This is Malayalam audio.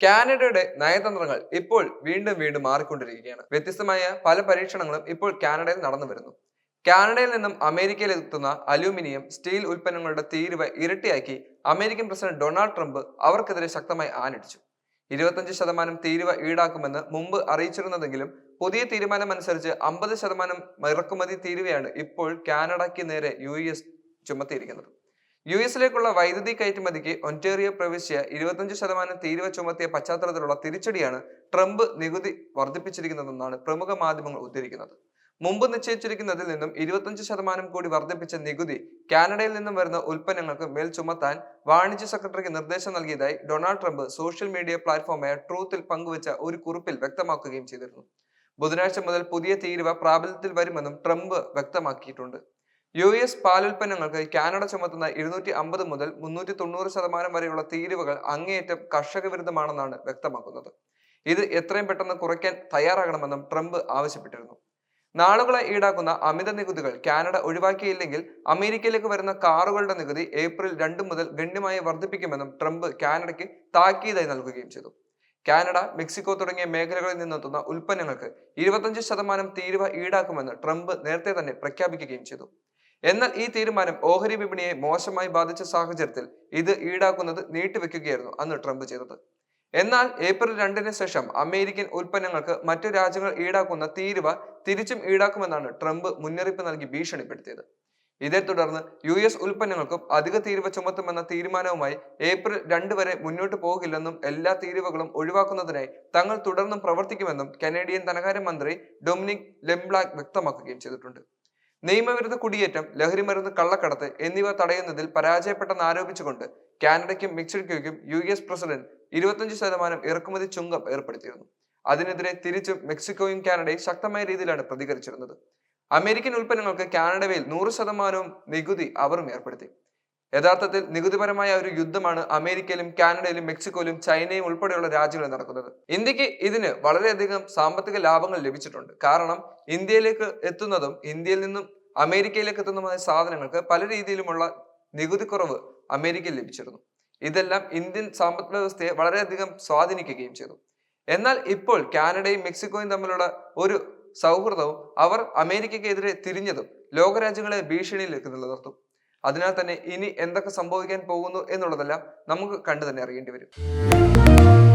കാനഡയുടെ നയതന്ത്രങ്ങൾ ഇപ്പോൾ വീണ്ടും വീണ്ടും മാറിക്കൊണ്ടിരിക്കുകയാണ്. വ്യത്യസ്തമായ പല പരീക്ഷണങ്ങളും ഇപ്പോൾ കാനഡയിൽ നടന്നു വരുന്നു. കാനഡയിൽ നിന്നും അമേരിക്കയിൽ എത്തുന്ന അലൂമിനിയം സ്റ്റീൽ ഉൽപ്പന്നങ്ങളുടെ തീരുവ ഇരട്ടിയാക്കി അമേരിക്കൻ പ്രസിഡന്റ് ഡൊണാൾഡ് ട്രംപ് അവർക്കെതിരെ ശക്തമായി ആനടിച്ചു ഇരുപത്തഞ്ച് ശതമാനം തീരുവ ഈടാക്കുമെന്ന് മുമ്പ് അറിയിച്ചിരുന്നതെങ്കിലും പുതിയ തീരുമാനം അനുസരിച്ച് അമ്പത് ശതമാനം ഇറക്കുമതി തീരുവയാണ് ഇപ്പോൾ കാനഡയ്ക്ക് നേരെ യു എസ് ചുമത്തിയിരിക്കുന്നത്. യു എസിലേക്കുള്ള വൈദ്യുതി കയറ്റുമതിക്ക് ഒന്റേറിയോ പ്രവിശ്യ ഇരുപത്തഞ്ച് ശതമാനം തീരുവ ചുമത്തിയ പശ്ചാത്തലത്തിലുള്ള തിരിച്ചടിയാണ് ട്രംപ് നികുതി വർദ്ധിപ്പിച്ചിരിക്കുന്നതെന്നാണ് പ്രമുഖ മാധ്യമങ്ങൾ ഉദ്ധരിക്കുന്നത്. മുമ്പ് നിശ്ചയിച്ചിരിക്കുന്നതിൽ നിന്നും ഇരുപത്തഞ്ച് ശതമാനം കൂടി വർദ്ധിപ്പിച്ച നികുതി കാനഡയിൽ നിന്നും വരുന്ന ഉൽപ്പന്നങ്ങൾക്ക് മേൽ ചുമത്താൻ വാണിജ്യ സെക്രട്ടറിക്ക് നിർദ്ദേശം നൽകിയതായി ഡൊണാൾഡ് ട്രംപ് സോഷ്യൽ മീഡിയ പ്ലാറ്റ്ഫോമായ ട്രൂത്തിൽ പങ്കുവച്ച ഒരു കുറിപ്പിൽ വ്യക്തമാക്കുകയും ചെയ്തിരുന്നു. ബുധനാഴ്ച മുതൽ പുതിയ തീരുവ പ്രാബല്യത്തിൽ വരുമെന്നും ട്രംപ് വ്യക്തമാക്കിയിട്ടുണ്ട്. യു എസ് പാലുൽപ്പന്നങ്ങൾക്ക് കാനഡ ചുമത്തുന്ന ഇരുന്നൂറ്റി അമ്പത് മുതൽ മുന്നൂറ്റി തൊണ്ണൂറ് ശതമാനം വരെയുള്ള തീരുവകൾ അങ്ങേയറ്റം കർഷക വിരുദ്ധമാണെന്നാണ് വ്യക്തമാക്കുന്നത്. ഇത് എത്രയും പെട്ടെന്ന് കുറയ്ക്കാൻ തയ്യാറാകണമെന്നും ട്രംപ് ആവശ്യപ്പെട്ടിരുന്നു. നാളുകളെ ഈടാക്കുന്ന അമിത നികുതികൾ കാനഡ ഒഴിവാക്കിയില്ലെങ്കിൽ അമേരിക്കയിലേക്ക് വരുന്ന കാറുകളുടെ നികുതി ഏപ്രിൽ രണ്ട് മുതൽ ഗണ്യമായി വർദ്ധിപ്പിക്കുമെന്നും ട്രംപ് കാനഡയ്ക്ക് താക്കീതായി നൽകുകയും ചെയ്തു. കാനഡ മെക്സിക്കോ തുടങ്ങിയ മേഖലകളിൽ നിന്നെത്തുന്ന ഉൽപ്പന്നങ്ങൾക്ക് ഇരുപത്തഞ്ച് ശതമാനം തീരുവ ഈടാക്കുമെന്ന് ട്രംപ് നേരത്തെ തന്നെ പ്രഖ്യാപിക്കുകയും ചെയ്തു. എന്നാൽ ഈ തീരുമാനം ഓഹരി വിപണിയെ മോശമായി ബാധിച്ച സാഹചര്യത്തിൽ ഇത് ഈടാക്കുന്നത് നീട്ടിവെക്കുകയായിരുന്നു അന്ന് ട്രംപ് ചെയ്തത്. എന്നാൽ ഏപ്രിൽ രണ്ടിന് ശേഷം അമേരിക്കൻ ഉൽപ്പന്നങ്ങൾക്ക് മറ്റു രാജ്യങ്ങൾ ഈടാക്കുന്ന തീരുവ തിരിച്ചും ഈടാക്കുമെന്നാണ് ട്രംപ് മുന്നറിയിപ്പ് നൽകി ഭീഷണിപ്പെടുത്തിയത്. ഇതേ തുടർന്ന് യു എസ് ഉൽപ്പന്നങ്ങൾക്കും അധിക തീരുവ ചുമത്തുമെന്ന തീരുമാനവുമായി ഏപ്രിൽ രണ്ട് വരെ മുന്നോട്ട് പോകില്ലെന്നും എല്ലാ തീരുവകളും ഒഴിവാക്കുന്നതിനായി തങ്ങൾ തുടർന്നും പ്രവർത്തിക്കുമെന്നും കനേഡിയൻ ധനകാര്യ മന്ത്രി ഡൊമിനിക് ലെംബ്ലാക് വ്യക്തമാക്കുകയും ചെയ്തിട്ടുണ്ട്. നിയമവിരുദ്ധ കുടിയേറ്റം ലഹരിമരുന്ന് കള്ളക്കടത്ത് എന്നിവ തടയുന്നതിൽ പരാജയപ്പെട്ടെന്ന് ആരോപിച്ചുകൊണ്ട് കാനഡയ്ക്കും മെക്സിക്കോയ്ക്കും യു എസ് പ്രസിഡന്റ് ഇരുപത്തഞ്ച് ശതമാനം ഇറക്കുമതി ചുങ്കം ഏർപ്പെടുത്തിയിരുന്നു. അതിനെതിരെ തിരിച്ചും മെക്സിക്കോയും കാനഡയും ശക്തമായ രീതിയിലാണ് പ്രതികരിച്ചിരുന്നത്. അമേരിക്കൻ ഉൽപ്പന്നങ്ങൾക്ക് കാനഡയിൽ നൂറ് ശതമാനവും നികുതി അവരും ഏർപ്പെടുത്തി. യഥാർത്ഥത്തിൽ നികുതിപരമായ ഒരു യുദ്ധമാണ് അമേരിക്കയിലും കാനഡയിലും മെക്സിക്കോയിലും ചൈനയും ഉൾപ്പെടെയുള്ള രാജ്യങ്ങളിൽ നടക്കുന്നത്. ഇന്ത്യയ്ക്ക് ഇതിന് വളരെയധികം സാമ്പത്തിക ലാഭങ്ങൾ ലഭിച്ചിട്ടുണ്ട്. കാരണം ഇന്ത്യയിലേക്ക് എത്തുന്നതും ഇന്ത്യയിൽ നിന്നും അമേരിക്കയിലേക്ക് എത്തുന്നതുമായ സാധനങ്ങൾക്ക് പല രീതിയിലുമുള്ള നികുതി കുറവ് അമേരിക്കയിൽ ലഭിച്ചിരുന്നു. ഇതെല്ലാം ഇന്ത്യൻ സാമ്പത്തിക വ്യവസ്ഥയെ വളരെയധികം സ്വാധീനിക്കുകയും ചെയ്തു. എന്നാൽ ഇപ്പോൾ കാനഡയും മെക്സിക്കോയും തമ്മിലുള്ള ഒരു സൗഹൃദവും അവർ അമേരിക്കയ്ക്കെതിരെ തിരിഞ്ഞതും ലോകരാജ്യങ്ങളെ ഭീഷണിയിലേക്ക് നിലനിർത്തും. അതിനാൽ തന്നെ ഇനി എന്തൊക്കെ സംഭവിക്കാൻ പോകുന്നു എന്നുള്ളതെല്ലാം നമുക്ക് കണ്ടു തന്നെ അറിയേണ്ടി വരും.